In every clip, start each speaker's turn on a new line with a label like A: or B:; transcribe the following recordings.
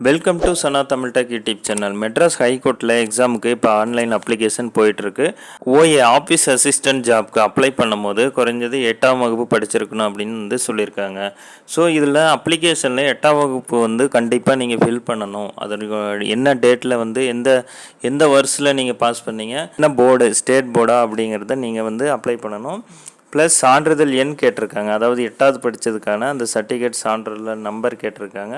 A: Welcome to Sana Tamil tech YouTube channel Madras ஹைகோர்ட்டில் எக்ஸாமுக்கு இப்போ ஆன்லைன் அப்ளிகேஷன் போயிட்டுருக்கு. ஓஏ ஆஃபீஸ் அசிஸ்டன்ட் ஜாப்க்கு அப்ளை பண்ணும்போது குறைஞ்சது எட்டாம் வகுப்பு படிச்சிருக்கணும் அப்படின்னு வந்து சொல்லியிருக்காங்க. ஸோ இதில் அப்ளிகேஷனில் எட்டாம் வகுப்பு வந்து கண்டிப்பாக நீங்கள் ஃபில் பண்ணணும். அதற்கு என்ன டேட்டில் வந்து எந்த எந்த வருஷத்தில் நீங்கள் பாஸ் பண்ணீங்க என்ன போர்டு ஸ்டேட் போர்டா அப்படிங்கிறத நீங்கள் வந்து அப்ளை பண்ணணும். ப்ளஸ் சான்றிதழ் எண் கேட்டிருக்காங்க. அதாவது எட்டாவது படித்ததுக்கான அந்த சர்டிஃபிகேட் சான்றிதழ் நம்பர் கேட்டிருக்காங்க.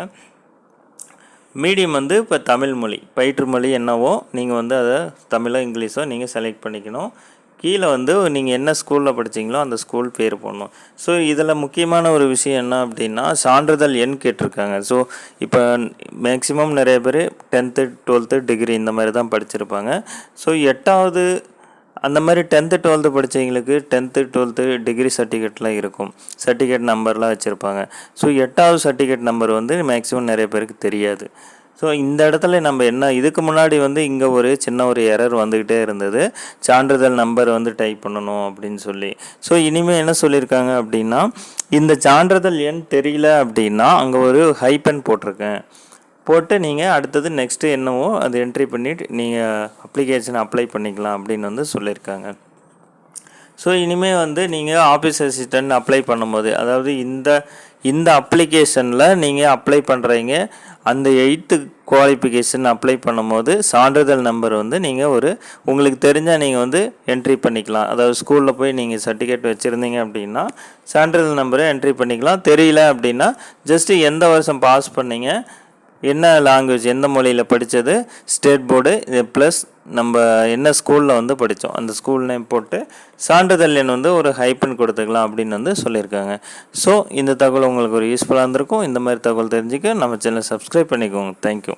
A: மீடியம் வந்து இப்போ தமிழ் மொழி பயிற்று மொழி என்னவோ நீங்கள் வந்து அதை தமிழோ இங்கிலீஷோ நீங்கள் செலக்ட் பண்ணிக்கணும். கீழே வந்து நீங்கள் என்ன ஸ்கூலில் படித்தீங்களோ அந்த ஸ்கூல் பேர் போடணும். ஸோ இதில் முக்கியமான ஒரு விஷயம் என்ன அப்படின்னா சான்றிதழ் எண் கேட்டிருக்காங்க. ஸோ இப்போ மேக்ஸிமம் நிறைய பேர் டென்த்து டுவெல்த்து டிகிரி இந்த மாதிரி தான் படிச்சிருப்பாங்க. ஸோ எட்டாவது அந்த மாதிரி டென்த்து டுவெல்த்து படித்தவங்களுக்கு டென்த்து டுவெல்த்து டிகிரி சர்டிஃபிகேட்லாம் இருக்கும். சர்டிஃபிகேட் நம்பர்லாம் வச்சுருப்பாங்க. ஸோ எட்டாவது சர்டிஃபிகேட் நம்பர் வந்து மேக்ஸிமம் நிறைய பேருக்கு தெரியாது. ஸோ இந்த இடத்துல நம்ம என்ன இதுக்கு முன்னாடி வந்து இங்கே ஒரு சின்ன ஒரு எரர் வந்துக்கிட்டே இருந்தது. சான்றிதழ் நம்பர் வந்து டைப் பண்ணணும் அப்படின்னு சொல்லி. ஸோ இனிமேல் என்ன சொல்லியிருக்காங்க அப்படின்னா இந்த சான்றிதழ் எண் தெரியல அப்படின்னா அங்கே ஒரு ஹைப்பன் போட்டிருக்கேன். போட்டு நீங்கள் அடுத்தது நெக்ஸ்ட்டு என்னவோ அது என்ட்ரி பண்ணிவிட்டு நீங்கள் அப்ளிகேஷன் அப்ளை பண்ணிக்கலாம் அப்படின்னு வந்து சொல்லியிருக்காங்க. ஸோ இனிமேல் வந்து நீங்கள் ஆஃபீஸ் அசிஸ்டன்ட் அப்ளை பண்ணும்போது அதாவது இந்த இந்த அப்ளிகேஷனில் நீங்கள் அப்ளை பண்ணுறீங்க அந்த எயித்து குவாலிஃபிகேஷன் அப்ளை பண்ணும்போது சான்றிதழ் நம்பர் வந்து நீங்கள் ஒரு உங்களுக்கு தெரிஞ்சால் நீங்கள் வந்து என்ட்ரி பண்ணிக்கலாம். அதாவது ஸ்கூலில் போய் நீங்கள் சர்டிஃபிகேட் வச்சுருந்தீங்க அப்படின்னா சான்றிதழ் நம்பரை என்ட்ரி பண்ணிக்கலாம். தெரியல அப்படின்னா ஜஸ்ட்டு எந்த வருஷம் பாஸ் பண்ணீங்க என்ன லாங்குவேஜ் எந்த மொழியில் படித்தது ஸ்டேட் போர்டு ப்ளஸ் நம்ம என்ன ஸ்கூலில் வந்து படித்தோம் அந்த ஸ்கூல் நேம் போட்டு சான்றிதழ் எண் வந்து ஒரு ஹைப்பன் கொடுத்துக்கலாம் அப்படின்னு வந்து சொல்லியிருக்காங்க. ஸோ இந்த தகவல் உங்களுக்கு ஒரு யூஸ்ஃபுல்லாக இருந்திருக்கும். இந்த மாதிரி தகவல் தெரிஞ்சுக்க நம்ம சேனல் சப்ஸ்கிரைப் பண்ணிக்கோங்க. தேங்க்யூ